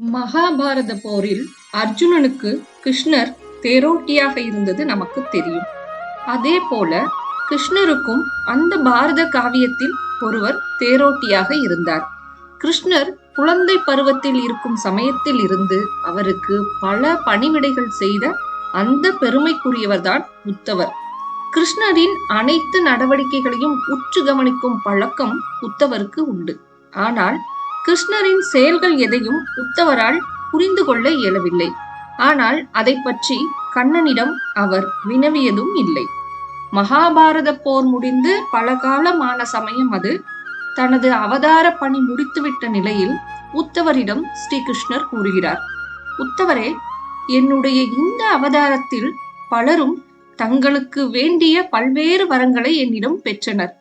மகாபாரத போரில் அர்ஜுனனுக்கு கிருஷ்ணர் தேரோட்டியாக இருந்தது நமக்கு தெரியும். அதே போல கிருஷ்ணருக்கும் அந்த பாரத காவியத்தில் ஒருவர் தேரோட்டியாக இருந்தார். கிருஷ்ணர் குழந்தை பருவத்தில் இருக்கும் சமயத்தில் இருந்து அவருக்கு பல பணிவிடைகள் செய்த அந்த பெருமைக்குரியவர்தான் உத்தவர் கிருஷ்ணரின் அனைத்து நடவடிக்கைகளையும் உற்று கவனிக்கும் பழக்கம் உத்தவருக்கு உண்டு. ஆனால் கிருஷ்ணரின் செயல்கள் எதையும் உத்தவரால் புரிந்து கொள்ள இயலவில்லை. ஆனால் அதை பற்றி கண்ணனிடம் அவர் வினவியதும் இல்லை. மகாபாரத போர் முடிந்து பல காலமான சமயம் அது தனது அவதார பணி முடித்துவிட்ட நிலையில் உத்தவரிடம் ஸ்ரீகிருஷ்ணர் கூறுகிறார் உத்தவரே என்னுடைய இந்த அவதாரத்தில் பலரும் தங்களுக்கு வேண்டிய பல்வேறு வரங்களை என்னிடம் பெற்றனர்.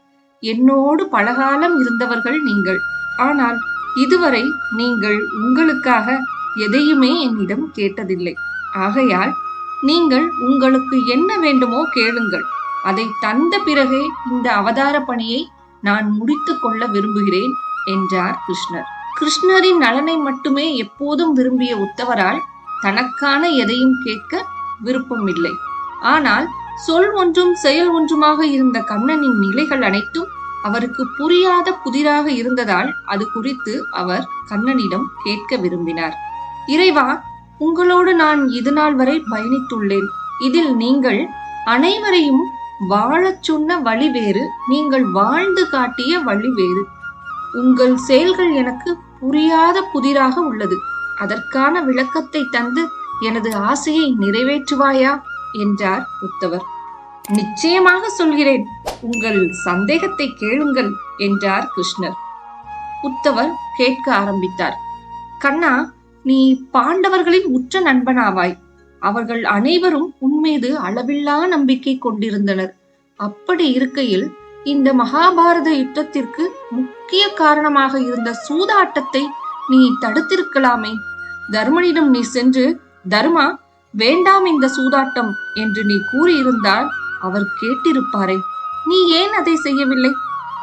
என்னோடு பலகாலம் இருந்தவர்கள் நீங்கள். ஆனால் இதுவரை நீங்கள் உங்களுக்காக எதையுமே என்னிடம் கேட்டதில்லை. ஆகையால் நீங்கள் உங்களுக்கு என்ன வேண்டுமோ கேளுங்கள். அதை தந்த பிறகே இந்த அவதார பணியை நான் முடித்து கொள்ள விரும்புகிறேன் என்றார் கிருஷ்ணர். கிருஷ்ணரின் நலனை மட்டுமே எப்போதும் விரும்பிய உத்தவரால் தனக்கான எதையும் கேட்க விருப்பமில்லை. ஆனால் சொல் ஒன்றும் செயல் ஒன்றுமாக இருந்த கண்ணனின் நிலைகள் அனைத்தும் அவருக்கு புரியாத புதிராக இருந்ததால் அது குறித்து அவர் கண்ணனிடம் கேட்க விரும்பினார். இறைவா உங்களோடு நான் இது நாள் வரை பயணித்துள்ளேன். இதில் நீங்கள் அனைவரையும் வாழச் சொன்ன வழி வேறு நீங்கள் வாழ்ந்து காட்டிய வழி வேறு. உங்கள் செயல்கள் எனக்கு புரியாத புதிராக உள்ளது. அதற்கான விளக்கத்தை தந்து எனது ஆசையை நிறைவேற்றுவாயா? என்றார் உத்தவர் நிச்சயமாக சொல்கிறேன். உங்கள் சந்தேகத்தை கேளுங்கள் என்றார் கிருஷ்ணர். உத்தவர் கேட்க ஆரம்பித்தார். கண்ணா நீ பாண்டவர்களின் உற்ற நண்பனாவாய். அவர்கள் அனைவரும் உன்மீது அளவில்லா நம்பிக்கை கொண்டிருந்தனர். அப்படி இருக்கையில் இந்த மகாபாரத யுத்தத்திற்கு முக்கிய காரணமாக இருந்த சூதாட்டத்தை நீ தடுத்திருக்கலாமே. தர்மனிடம் நீ சென்று தர்மா வேண்டாம் இந்த சூதாட்டம் என்று நீ கூறியிருந்தால் அவர் கேட்டிருப்பாரே. நீ ஏன் அதை செய்யவில்லை?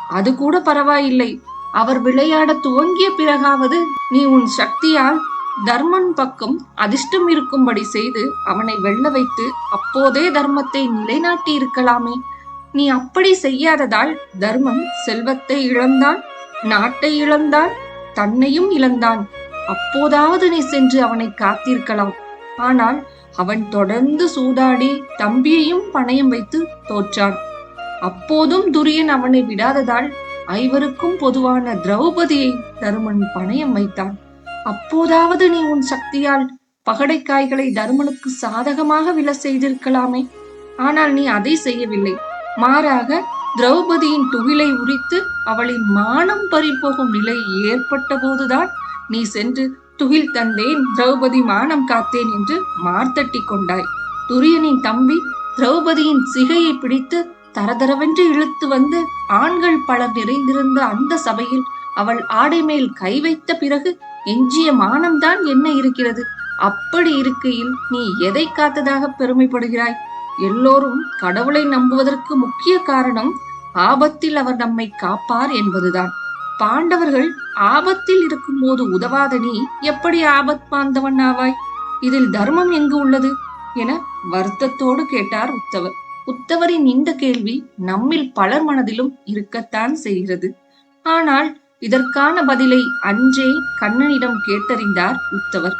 அது கூட பரவாயில்லை. அவர் விளையாட துவங்கிய பிறகாவது நீ உன் சக்தியால் தர்மன் பக்கம் அதிர்ஷ்டம் இருக்கும்படி செய்து அவனை வெல்ல வைத்து அப்போதே தர்மத்தை நிலைநாட்டி இருக்கலாமே நீ அப்படி செய்யாததால் தர்மன் செல்வத்தை இழந்தான் நாட்டை இழந்தான் தன்னையும் இழந்தான். அப்போதாவது நீ சென்று அவனை காத்திருக்கலாம். ஆனால் அவன் தொடர்ந்து சூதாடி தம்பியையும் பணயம் வைத்து தோற்றான். அப்போதும் துரியன் அவனை விடாததால் ஐவருக்கும் பொதுவான திரௌபதியை தருமன் பணயம் வைத்தான். அப்போதாவது நீ உன் சக்தியால் பகடைக்காய்களை தருமனுக்கு சாதகமாக விழ செய்திருக்கலாமே. ஆனால் நீ அதை செய்யவில்லை. மாறாக திரௌபதியின் துகிலை உரித்து அவளின் மானம் பறிபோகும் நிலை ஏற்பட்ட போதுதான் நீ சென்று துகில் தந்தேன் திரௌபதி மானம் காத்தேன் என்று மார்த்தட்டி கொண்டாய். துரியனின் தம்பி திரௌபதியின் சிகையை பிடித்து தரதரவென்று இழுத்து வந்து ஆண்கள் பலர் நிறைந்திருந்த அந்த சபையில் அவள் ஆடை மேல் கை வைத்த பிறகு எஞ்சிய மானம்தான் என்ன இருக்கிறது? அப்படி இருக்கையில் நீ எதை காத்ததாக பெருமைப்படுகிறாய்? எல்லோரும் கடவுளை நம்புவதற்கு முக்கிய காரணம் ஆபத்தில் அவர் நம்மை காப்பார் என்பதுதான். பாண்டவர்கள் ஆபத்தில் இருக்கும்போது உதவாத நீ எப்படி ஆபத் பாந்தவன் ஆவாய்? இதில் தர்மம் எங்கு உள்ளது? என வருத்தத்தோடு கேட்டார் உத்தவர். உத்தவரின் இந்த கேள்வி நம்மில் பலர் மனதிலும் இருக்கத்தான் செய்கிறது. ஆனால் இதற்கான பதிலை அன்றே கண்ணனிடம் கேட்டறிந்தார் உத்தவர்.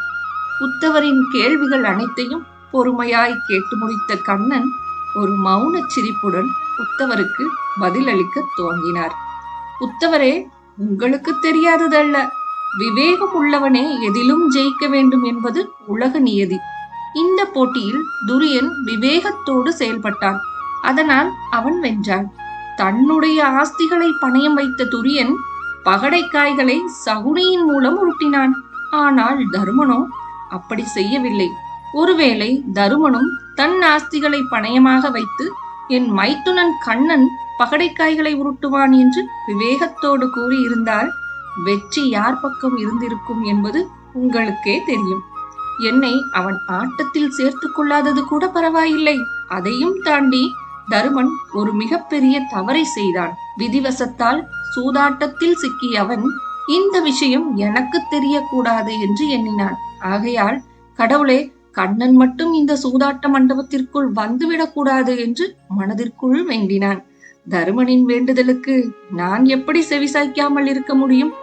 உத்தவரின் கேள்விகள் அனைத்தையும் பொறுமையாய் கேட்டு முடித்த கண்ணன் ஒரு மௌன சிரிப்புடன் உத்தவருக்கு பதிலளிக்க துவங்கினார். உத்தவரே உங்களுக்கு தெரியாததல்ல. விவேகம் உள்ளவனே எதிலும் ஜெயிக்க வேண்டும் என்பது உலக நியதி. இந்த போட்டியில் துரியன் விவேகத்தோடு செயல்பட்டான். அதனால் அவன் வென்றான். தன்னுடைய ஆஸ்திகளை பணயம் வைத்த துரியன் பகடைக்காய்களை சகுனியின் மூலம் உருட்டினான். ஆனால் தருமனோ அப்படி செய்யவில்லை. ஒருவேளை தருமனும் தன் ஆஸ்திகளை பணயமாக வைத்து என் மைத்துனன் கண்ணன் பகடைக்காய்களை உருட்டுவான் என்று விவேகத்தோடு கூறியிருந்தால் வெற்றி யார் பக்கம் இருந்திருக்கும் என்பது உங்களுக்கே தெரியும். என்னை அவன் ஆட்டத்தில் சேர்த்து கொள்ளாதது கூட பரவாயில்லை. அதையும் தாண்டி தருமன் ஒரு மிகப்பெரிய தவறை செய்தான். விதிவசத்தால் சூதாட்டத்தில் சிக்கிய அவன் இந்த விஷயம் எனக்கு தெரியக்கூடாது என்று எண்ணினான். ஆகையால் கடவுளே கண்ணன் மட்டும் இந்த சூதாட்ட மண்டபத்திற்குள் வந்துவிடக்கூடாது என்று மனதிற்குள் வேண்டினான். தருமனின் வேண்டுதலுக்கு நான் எப்படி செவிசாய்க்காமல் இருக்க முடியும்?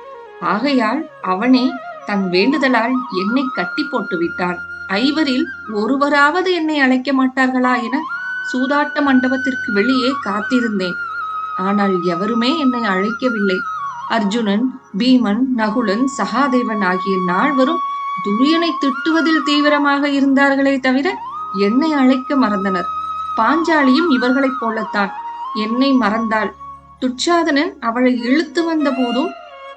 ஆகையால் அவனே தன் வேண்டுதலால் என்னை கட்டி போட்டு விட்டான் ஐவரில் ஒருவராவது என்னை அழைக்க மாட்டார்களா என சூதாட்ட மண்டபத்திற்கு வெளியே காத்திருந்தேன். ஆனால் எவருமே என்னை அழைக்கவில்லை. அர்ஜுனன் பீமன் நகுலன் சகாதேவன் ஆகிய நால்வரும் துரியனை திட்டுவதில் தீவிரமாக இருந்தார்களே தவிர என்னை அழைக்க மறந்தனர். பாஞ்சாலியும் இவர்களைப் போலத்தான். என்னை மறந்தாள். துச்சாதனன் அவளை இழுத்து வந்த போதும்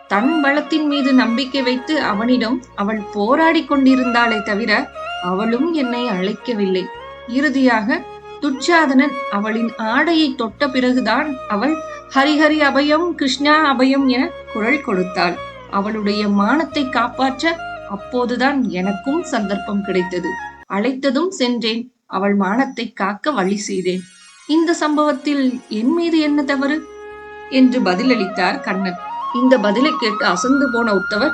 தன் பலத்தின் மீது நம்பிக்கை வைத்து அவனிடம் அவள் போராடி கொண்டிருந்தாளே தவிர அவளும் என்னை அழைக்கவில்லை. இறுதியாக துச்சாதனன் அவளின் ஆடையை தொட்ட பிறகுதான் அவள் ஹரிஹரி அபயம் கிருஷ்ணா அபயம் என குரல் கொடுத்தாள். அவளுடைய மானத்தை காப்பாற்ற அப்போதுதான் எனக்கும் சந்தர்ப்பம் கிடைத்தது. அழைத்ததும் சென்றேன். அவள் மானத்தை காக்க வழி செய்தேன். இந்த சம்பவத்தில் என் மீது என்ன தவறு? என்று பதிலளித்தார் கண்ணன். இந்த பதிலை கேட்டு அசந்து போன உத்தவர்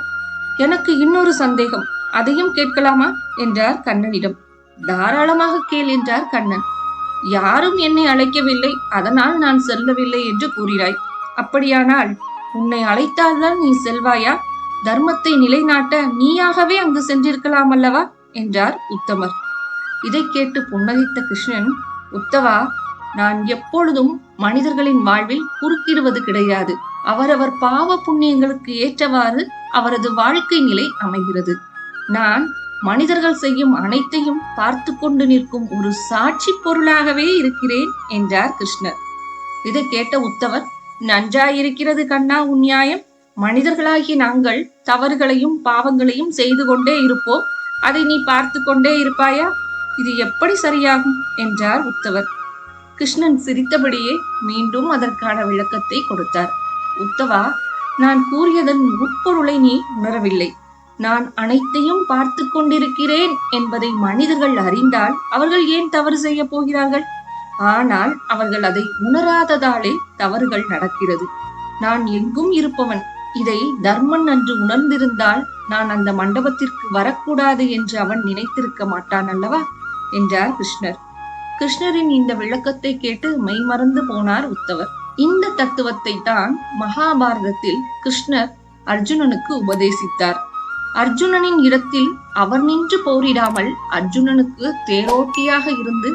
எனக்கு இன்னொரு சந்தேகம். அதையும் கேட்கலாமா? என்றார் கண்ணனிடம். தாராளமாக கேள் என்றார் கண்ணன். யாரும் என்னை அழைக்கவில்லை. அதனால் நான் செல்லவில்லை என்று கூறினாய். அப்படியானால் உன்னை அழைத்தால்தான் நீ செல்வாயா? தர்மத்தை நிலைநாட்ட நீயாகவே அங்கு சென்றிருக்கலாம் அல்லவா? என்றார் உத்தமர். இதை கேட்டு புன்னகைத்த கிருஷ்ணன் உத்தவா நான் எப்பொழுதும் மனிதர்களின் வாழ்வில் குறுக்கிடுவது கிடையாது. அவரவர் பாவ புண்ணியங்களுக்கு ஏற்றவாறு அவரது வாழ்க்கை நிலை அமைகிறது. நான் மனிதர்கள் செய்யும் அனைத்தையும் பார்த்து கொண்டு நிற்கும் ஒரு சாட்சி பொருளாகவே இருக்கிறேன் என்றார் கிருஷ்ணர். இதை கேட்ட உத்தவர் நன்றாயிருக்கிறது கண்ணா உன் நியாயம். மனிதர்களாகிய நாங்கள் தவறுகளையும் பாவங்களையும் செய்து கொண்டே இருப்போம். அதை நீ பார்த்து கொண்டே இருப்பாயா? இது எப்படி சரியாகும்? என்றார் உத்தவர் கிருஷ்ணன் சிரித்தபடியே மீண்டும் அதற்கான விளக்கத்தை கொடுத்தார். உத்தவா நான் கூறியதன் உட்பொருளை நீ உணரவில்லை. நான் அனைத்தையும் பார்த்து கொண்டிருக்கிறேன் என்பதை மனிதர்கள் அறிந்தால் அவர்கள் ஏன் தவறு செய்ய போகிறார்கள்? ஆனால் அவர்கள் அதை உணராததாலே தவறுகள் நடக்கிறது. நான் எங்கும் இருப்பவன். இதை தர்மன் அன்று உணர்ந்திருந்தால் நான் அந்த மண்டபத்திற்கு வரக்கூடாது என்று அவன் நினைத்திருக்க மாட்டான் அல்லவா? என்றார் கிருஷ்ணர். கிருஷ்ணரின் இந்த விளக்கத்தை கேட்டு மெய்மறந்து போனார் உத்தவர். இந்த தத்துவத்தை தான் மகாபாரதத்தில் கிருஷ்ணர் அர்ஜுனனுக்கு உபதேசித்தார். அர்ஜுனனின் இடத்தில் அவர் நின்று போரிடாமல் அர்ஜுனனுக்கு தேரோட்டியாக இருந்து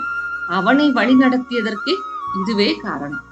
அவனை வழிநடத்தியதற்கு இதுவே காரணம்.